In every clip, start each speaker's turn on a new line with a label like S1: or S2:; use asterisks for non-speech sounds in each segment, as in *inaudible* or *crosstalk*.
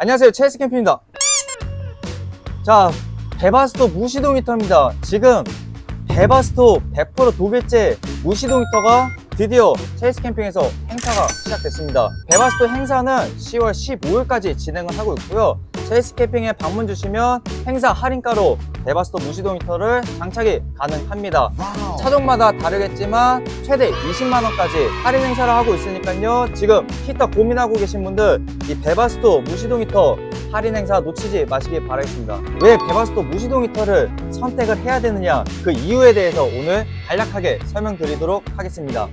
S1: 안녕하세요. 체스 캠핑입니다. 자 베바스토 무시동 히터입니다. 지금 베바스토 100% 독일제 무시동 히터가 드디어 체스 캠핑에서 행사가 시작됐습니다. 베바스토 행사는 10월 15일까지 진행을 하고 있고요 체스 캠핑에 방문 주시면 행사 할인가로 베바스토 무시동 히터를 장착이 가능합니다. 차종마다 다르겠지만 최대 20만원까지 할인 행사를 하고 있으니까요. 지금 히터 고민하고 계신 분들 이 베바스토 무시동 히터 할인 행사 놓치지 마시기 바라겠습니다. 왜 베바스토 무시동 히터를 선택을 해야 되느냐 그 이유에 대해서 오늘 간략하게 설명드리도록 하겠습니다.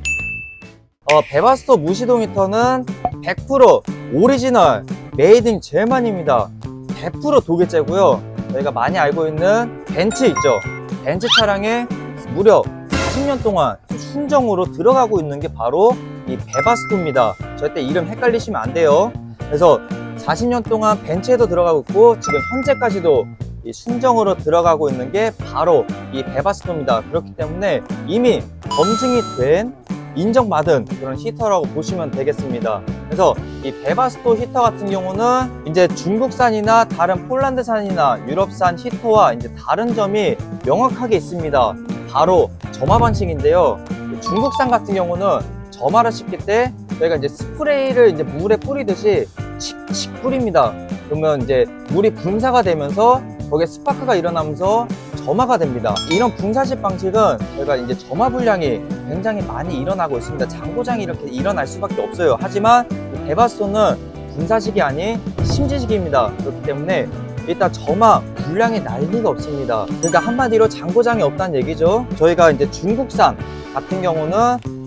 S1: 어, 베바스토 무시동 히터는 100% 오리지널 메이드 인 제만입니다 100% 독일제고요 저희가 많이 알고 있는 벤츠 있죠 벤츠 차량에 무려 40년 동안 순정으로 들어가고 있는 게 바로 이 베바스토입니다. 절대 이름 헷갈리시면 안 돼요. 그래서 40년 동안 벤츠에도 들어가고 있고 지금 현재까지도 이 순정으로 들어가고 있는 게 바로 이 베바스토입니다. 그렇기 때문에 이미 검증이 된 인정받은 그런 히터라고 보시면 되겠습니다. 그래서 이 베바스토 히터 같은 경우는 이제 중국산이나 다른 폴란드산이나 유럽산 히터와 이제 다른 점이 명확하게 있습니다. 바로 점화 방식인데요. 중국산 같은 경우는 점화를 시킬 때 저희가 이제 스프레이를 이제 물에 뿌리듯이 칙칙 뿌립니다. 그러면 이제 물이 분사가 되면서 거기에 스파크가 일어나면서 점화가 됩니다. 이런 분사식 방식은 저희가 이제 점화 분량이 굉장히 많이 일어나고 있습니다. 장고장이 이렇게 일어날 수밖에 없어요. 하지만 이 베바스토는 분사식이 아닌 심지식입니다. 그렇기 때문에 일단 점화 분량이 날 리가 없습니다. 그러니까 한마디로 장고장이 없다는 얘기죠. 저희가 이제 중국산 같은 경우는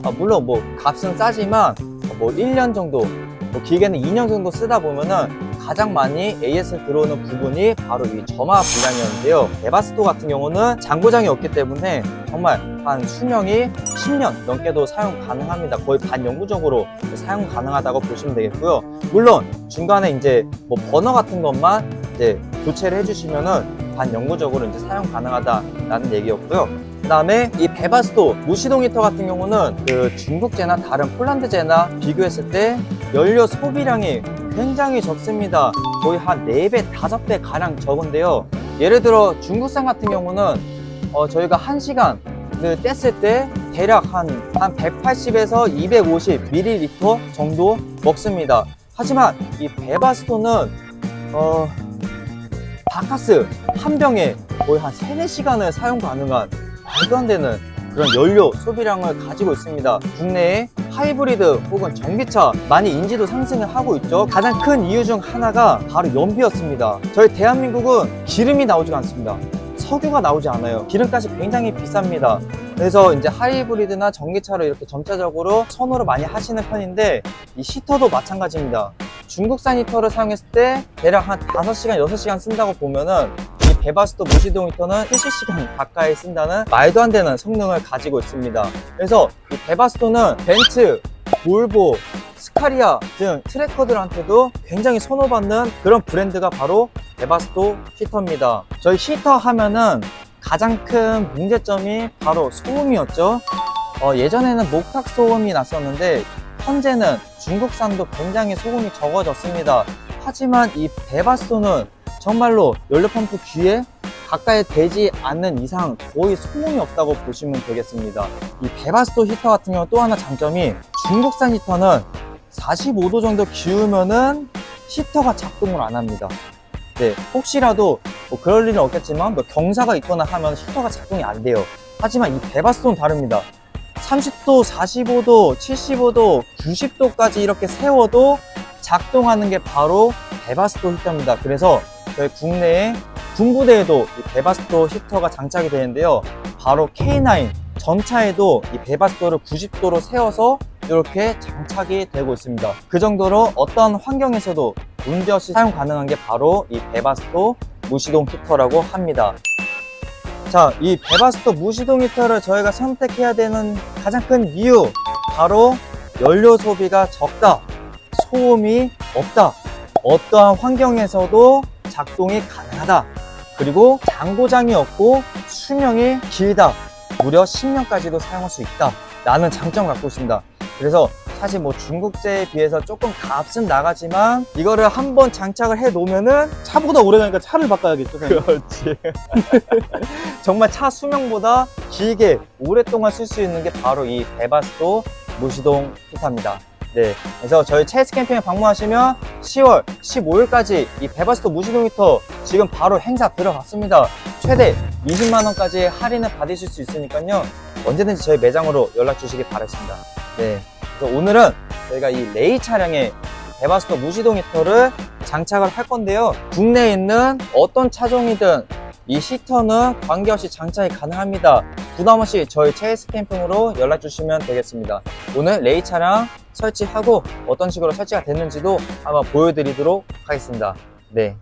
S1: 아, 물론 뭐 값은 싸지만 뭐 1년 정도, 뭐 길게는 2년 정도 쓰다 보면은 가장 많이 AS 들어오는 부분이 바로 이 점화 분량이었는데요. 에바스토 같은 경우는 장고장이 없기 때문에 정말 한 수명이 10년 넘게도 사용 가능합니다. 거의 반영구적으로 사용 가능하다고 보시면 되겠고요. 물론 중간에 이제 뭐 버너 같은 것만 이제 교체를 해주시면은 반영구적으로 이제 사용 가능하다라는 얘기였고요. 그 다음에 이 베바스토 무시동 히터 같은 경우는 그 중국제나 다른 폴란드제나 비교했을 때 연료 소비량이 굉장히 적습니다. 거의 한 4배, 5배 가량 적은데요. 예를 들어 중국산 같은 경우는 어, 저희가 1시간 그 뗐을 때 대략 한, 한 180에서 250ml 정도 먹습니다. 하지만 이 베바스토는 어, 바카스 한 병에 거의 한 3, 4시간을 사용 가능한 말도 안 되는 그런 연료 소비량을 가지고 있습니다. 국내에 하이브리드 혹은 전기차 많이 인지도 상승을 하고 있죠. 가장 큰 이유 중 하나가 바로 연비였습니다. 저희 대한민국은 기름이 나오지가 않습니다. 석유가 나오지 않아요. 기름값이 굉장히 비쌉니다. 그래서 이제 하이브리드나 전기차로 이렇게 점차적으로 선호를 많이 하시는 편인데 이 히터도 마찬가지입니다. 중국산 히터를 사용했을 때 대략 한 5시간, 6시간 쓴다고 보면은 이 베바스토 무시동 히터는 70시간 가까이 쓴다는 말도 안 되는 성능을 가지고 있습니다. 그래서 이 베바스토는 벤츠, 볼보, 스카리아 등 트래커들한테도 굉장히 선호받는 그런 브랜드가 바로 베바스토 히터입니다. 저희 히터 하면은 가장 큰 문제점이 바로 소음이었죠. 어, 예전에는 목탁 소음이 났었는데 현재는 중국산도 굉장히 소음이 적어졌습니다. 하지만 이 베바스토는 정말로 연료 펌프 귀에 가까이 되지 않는 이상 거의 소음이 없다고 보시면 되겠습니다. 이 베바스토 히터 같은 경우 또 하나 장점이 중국산 히터는 45도 정도 기우면은 히터가 작동을 안 합니다. 네, 혹시라도 뭐 그럴 일은 없겠지만 뭐 경사가 있거나 하면 히터가 작동이 안 돼요. 하지만 이 베바스토는 다릅니다. 30도, 45도, 75도, 90도까지 이렇게 세워도 작동하는 게 바로 베바스토 히터입니다. 그래서 저희 국내에 군부대에도 이 베바스토 히터가 장착이 되는데요. 바로 K9 전차에도 이 베바스토를 90도로 세워서 이렇게 장착이 되고 있습니다. 그 정도로 어떤 환경에서도 문제 없이 사용 가능한 게 바로 이 베바스토 무시동 히터라고 합니다. 자, 이 베바스토 무시동 히터를 저희가 선택해야 되는 가장 큰 이유 바로 연료 소비가 적다, 소음이 없다, 어떠한 환경에서도 작동이 가능하다, 그리고 장고장이 없고 수명이 길다, 무려 10년까지도 사용할 수 있다 라는 장점을 갖고 있습니다. 그래서 사실 뭐 중국제에 비해서 조금 값은 나가지만 이거를 한번 장착을 해 놓으면은
S2: 차보다 오래 가니까 차를 바꿔야겠죠. 사장님.
S1: 그렇지. *laughs* 정말 차 수명보다 길게 오랫동안 쓸 수 있는 게 바로 이 베바스토 무시동 히터입니다. 네. 그래서 저희 체스 캠핑에 방문하시면 10월 15일까지 이 베바스토 무시동 히터 지금 바로 행사 들어갔습니다. 최대 20만원까지 할인을 받으실 수 있으니까요. 언제든지 저희 매장으로 연락 주시기 바라겠습니다. 네. 그래서 오늘은 저희가 이 레이 차량에 베바스토 무시동 히터를 장착을 할 건데요. 국내에 있는 어떤 차종이든 이 히터는 관계없이 장착이 가능합니다. 부담 없이 저희 체이스 캠핑으로 연락 주시면 되겠습니다. 오늘 레이 차량 설치하고 어떤 식으로 설치가 됐는지도 한번 보여드리도록 하겠습니다. 네.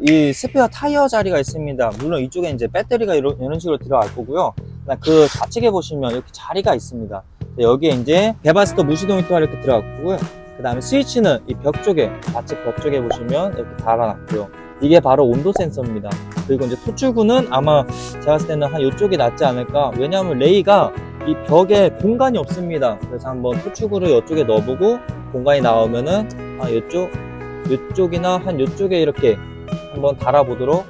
S1: 이 스페어 타이어 자리가 있습니다. 물론 이쪽에 이제 배터리가 이런, 이런 식으로 들어갈 거고요. 그 좌측에 보시면 이렇게 자리가 있습니다. 여기에 이제 베바스터 무시동 히터가 이렇게 들어갔고요. 그 다음에 스위치는 이 벽 쪽에, 좌측 벽 쪽에 보시면 이렇게 달아놨고요. 이게 바로 온도 센서입니다. 그리고 이제 토출구는 아마 제가 봤을 때는 한 이쪽에 낫지 않을까. 왜냐하면 레이가 이 벽에 공간이 없습니다. 그래서 한번 토출구를 이쪽에 넣어보고 공간이 나오면은 아, 이쪽, 이쪽이나 한 이쪽에 이렇게 한번 달아보도록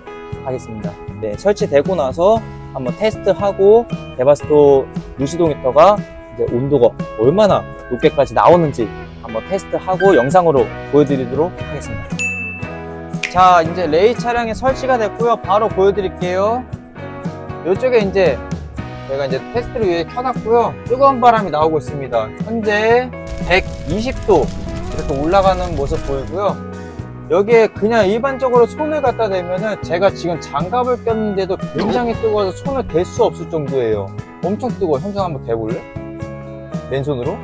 S1: 하겠습니다. 네, 설치되고 나서 한번 테스트하고 데바스토 무시동 히터가 이제 온도가 얼마나 높게까지 나오는지 한번 테스트하고 영상으로 보여드리도록 하겠습니다. 자, 이제 레이 차량에 설치가 됐고요. 바로 보여드릴게요. 이쪽에 이제 제가 이제 테스트를 위해 켜놨고요. 뜨거운 바람이 나오고 있습니다. 현재 120도 이렇게 올라가는 모습 보이고요. 여기에 그냥 일반적으로 손을 갖다 대면은 제가 지금 장갑을 꼈는데도 굉장히 뜨거워서 손을 댈 수 없을 정도예요. 엄청 뜨거워. 현장 한번 대볼래? 맨손으로?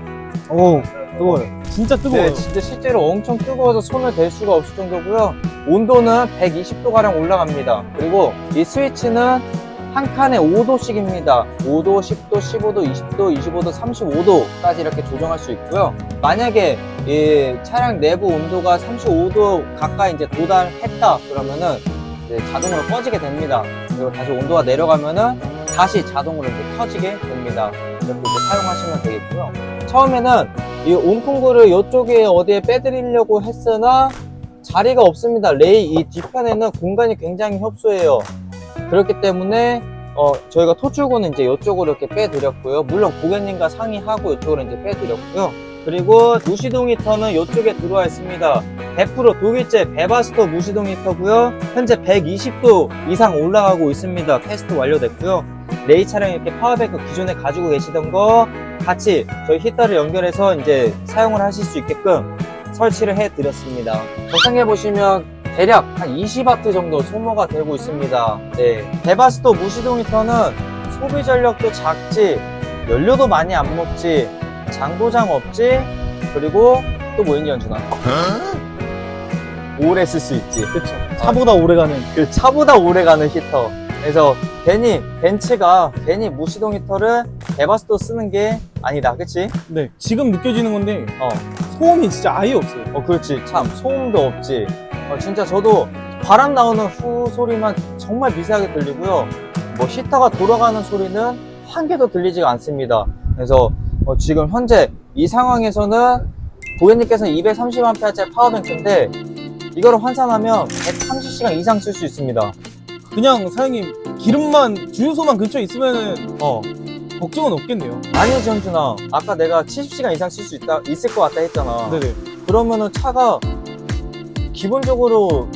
S2: 오, 뜨거워요. 진짜 뜨거워요.
S1: 네, 진짜 실제로 엄청 뜨거워서 손을 댈 수가 없을 정도고요. 온도는 120도 가량 올라갑니다. 그리고 이 스위치는 한 칸에 5도씩입니다. 5도, 10도, 15도, 20도, 25도, 35도까지 이렇게 조정할 수 있고요. 만약에 이 차량 내부 온도가 35도 가까이 이제 도달했다 그러면은 이제 자동으로 꺼지게 됩니다. 그리고 다시 온도가 내려가면은 다시 자동으로 이제 켜지게 됩니다. 이렇게 사용하시면 되겠고요. 처음에는 이 온풍구를 이쪽에 어디에 빼드리려고 했으나 자리가 없습니다. 레이 이 뒤편에는 공간이 굉장히 협소해요. 그렇기 때문에 어, 저희가 토출구는 이제 이쪽으로 이렇게 빼드렸고요. 물론 고객님과 상의하고 이쪽으로 이제 빼드렸고요. 그리고 무시동 히터는 이쪽에 들어와 있습니다. 100% 독일제 베바스토 무시동 히터고요. 현재 120도 이상 올라가고 있습니다. 테스트 완료됐고요. 레이 차량 이렇게 파워뱅크 기존에 가지고 계시던 거 같이 저희 히터를 연결해서 이제 사용을 하실 수 있게끔 설치를 해 드렸습니다. 적상해 보시면 대략 한 20W 정도 소모가 되고 있습니다. 네. 베바스토 무시동 히터는 소비 전력도 작지, 연료도 많이 안 먹지, 장고장 없지, 그리고 또 뭐 있니 연준아? 오래 쓸 수 있지.
S2: 그쵸. 차보다 오래 가는.
S1: 그 차보다 오래 가는 히터. 그래서 괜히 벤츠가 괜히 무시동 히터를 베바스토 쓰는 게 아니다. 그치?
S2: 네. 지금 느껴지는 건데,
S1: 어.
S2: 소음이 진짜 아예 없어요.
S1: 어, 그렇지. 참, 소음도 없지. 어, 진짜 저도 바람 나오는 후 소리만 정말 미세하게 들리고요. 뭐 히터가 돌아가는 소리는 한 개도 들리지가 않습니다. 그래서 어, 지금 현재 이 상황에서는 고객님께서는 230A짜리 파워뱅크인데 이거를 환산하면 130시간 이상 쓸 수 있습니다.
S2: 그냥 사장님, 기름만, 주유소만 근처에 있으면은
S1: 어.
S2: 걱정은 없겠네요.
S1: 아니, 전준아. 아까 내가 70시간 이상 쓸 수 있다, 있을 것 같다 했잖아.
S2: 네네.
S1: 그러면은 차가 기본적으로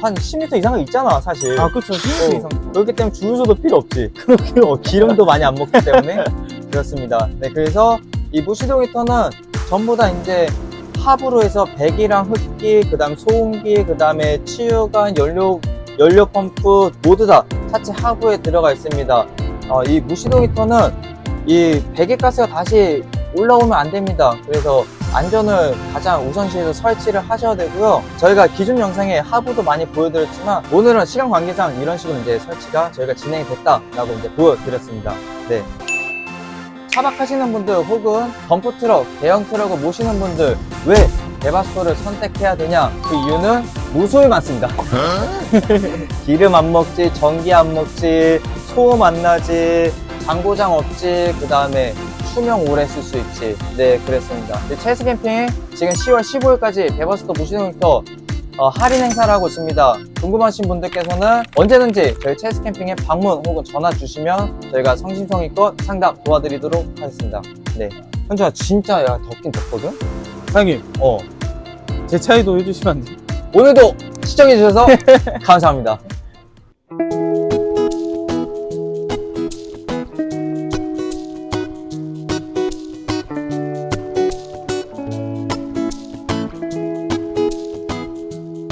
S1: 한 10m 이상은 있잖아, 사실.
S2: 아, 그쵸. 10m
S1: 어.
S2: 이상.
S1: 그렇기 때문에 주유소도 필요 없지. *laughs* 어, 기름도 많이 안 먹기 때문에 그렇습니다. 네, 그래서 이 무시동 히터는 전부 다 이제 합으로 해서 배기랑 흡기, 그 다음 소음기, 그 다음에 치유관, 연료 연료 펌프 모두 다 차체 하부에 들어가 있습니다. 어, 이 무시동 히터는 이 배기 가스가 다시 올라오면 안 됩니다. 그래서 안전을 가장 우선시해서 설치를 하셔야 되고요. 저희가 기존 영상에 하부도 많이 보여드렸지만 오늘은 시간 관계상 이런 식으로 이제 설치가 저희가 진행이 됐다라고 이제 보여드렸습니다. 네. 차박하시는 분들 혹은 덤프 트럭, 대형 트럭을 모시는 분들 왜 데바스토를 선택해야 되냐? 그 이유는 무소히 많습니다. *laughs* 기름 안 먹지, 전기 안 먹지, 소음 안 나지, 장고장 없지, 그 다음에 수명 오래 쓸 수 있지. 네, 그랬습니다. 네, 체스 캠핑 지금 10월 15일까지 베버스터 히터 어, 할인 행사를 하고 있습니다. 궁금하신 분들께서는 언제든지 저희 체스 캠핑에 방문 혹은 전화 주시면 저희가 성심성의껏 상담 도와드리도록 하겠습니다. 네. 현주야, 진짜 야, 덥긴 덥거든?
S2: 사장님,
S1: 어.
S2: 제 차이도 해주시면 안 돼요?
S1: 오늘도 시청해주셔서 *laughs* 감사합니다.